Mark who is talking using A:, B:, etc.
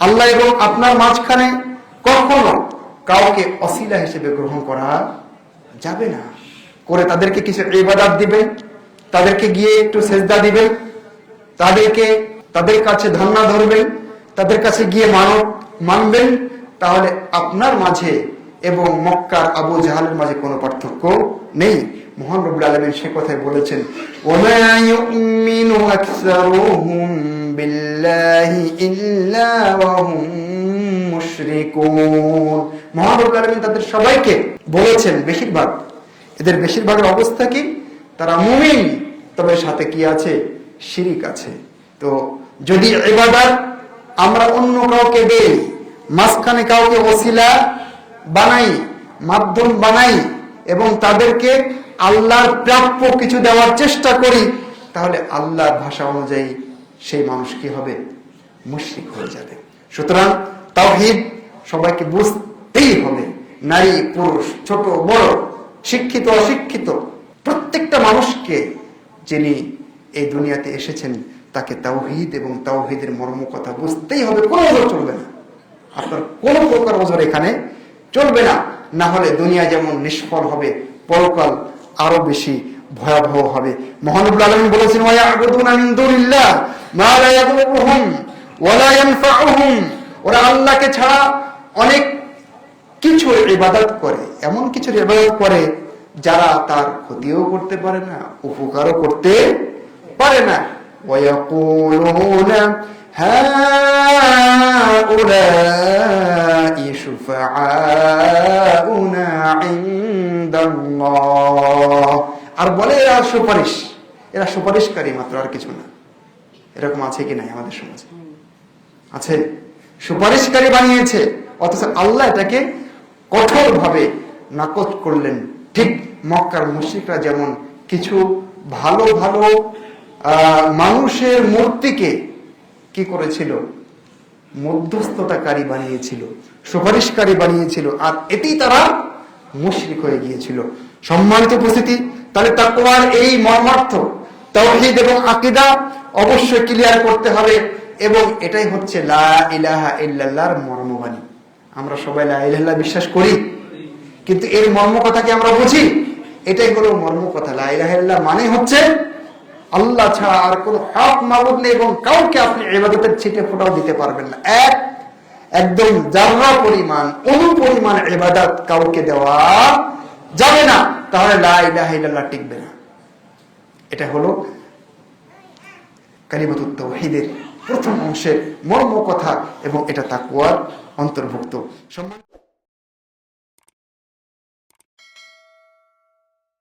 A: আল্লাহ এবং আপনার মাঝখানে কখনো কাউকে অসিলা হিসেবে গ্রহণ করা যাবে না। করে তাদেরকে কিছু ইবাদাত দিবেন তাদেরকে গিয়ে একটু সেজদা দিবেন তাদেরকে, তাদের কাছে ধান্না ধরবেন তাদের কাছে গিয়ে মানব মানবেন, তাহলে আপনার মাঝে এবং মক্কার আবু জাহালের মাঝে কোনো পার্থক্য নেই। মহান রবুল আলমিন সে কথায় বলেছেন ওমা ইউমিনু আকসারুহুম তাদের সবাইকে বলেছেন বেশিরভাগ। এদের বেশিরভাগের অবস্থা কি? তারা মুমিন, তবে সাথে কি আছে? শিরিক আছে। তো যদি ইবাদত আমরা অন্য কাউকে দেই, মাঝখানে কাউকে ওসিলা বানাই, মাধ্যম বানাই এবং তাদেরকে আল্লাহর প্রাপ্য কিছু দেওয়ার চেষ্টা করি, তাহলে আল্লাহর ভাষা অনুযায়ী সেই মানুষ কি হবে? মুশরিক হয়ে যাবে। সুতরাং তাওহীদ সবাইকে বুঝতেই হবে। নারী, পুরুষ, ছোট, বড়, শিক্ষিত, অশিক্ষিত, প্রত্যেকটা মানুষকে যিনি এই দুনিয়াতে এসেছেন, তাকে তাওহীদ এবং তাওহীদের মর্ম কথা বুঝতেই হবে। কোনো ওজোর চলবে না। আপনার কোনো প্রকার ওজোর এখানে চলবে না। না হলে দুনিয়া যেমন নিষ্ফল হবে, পরকাল আরও বেশি ভয়াবহ হবে। মহানবুল আলমী বলেছেন ওয়া ইয়াবুদুনা মিন দুনিল্লাহ মা লা ইয়াদুরুহুম ওয়া লা ইয়ানফাউহুম ওরা আল্লাহকে ছাড়া অনেক কিছু ইবাদত করে এমন কিছু ইবাদত করে যারা তার ক্ষতিও করতে পারে না উপকারও করতে পারে না ويقولون هؤلاء شفعاؤنا عند الله আর বলে এরা সুপারিশ এরা সুপারিশকারী মাত্র আর কিছু না এরকম আছে কি নাই আমাদের সমাজে? আছে? সুপারিশকারী বানিয়েছে। অথচ আল্লাহ এটাকে কঠোরভাবে নাকচ করলেন। ঠিক মক্কার মুশিকরা যেমন কিছু ভালো ভালো মানুষের মূর্তিকে কি করেছিল? মধ্যস্থতাকারী বানিয়েছিল, সুপারিশকারী বানিয়েছিল। আর এতেই তারা মুশরিক হয়ে গিয়েছিল। সম্মানিত উপস্থিতি, তাহলে তাকওয়ার এই মর্মার্থ, তাওহীদ এবং আকীদা অবশ্যই ক্লিয়ার করতে হবে এবং এটাই হচ্ছে লা ইলাহা ইল্লাল্লাহর মর্মবাণী। আমরা সবাই লা ইলাহা বিশ্বাস করি, কিন্তু এর মর্ম কথা কি আমরা বুঝি? এটাই হলো মর্ম কথা। লা ইলাহা ইল্লাল্লাহ মানে হচ্ছে আল্লাহ ছাড়া আর কোনো হক, মাবুদ নেই এবং কাউকে আপনি ইবাদতের ছিটে ফোটাও দিতে পারবেন না। এক, একদম জাররা পরিমাণ অনু পরিমাণ ইবাদত কাউকে দেওয়া যাবে না, তাহলে লা ইলাহা ইল্লাল্লাহ টিকবে না। এটা হলো কালিমাতুত তৌহিদের প্রথম অংশের মর্ম কথা এবং এটা তাকুয়ার অন্তর্ভুক্ত। সম্মান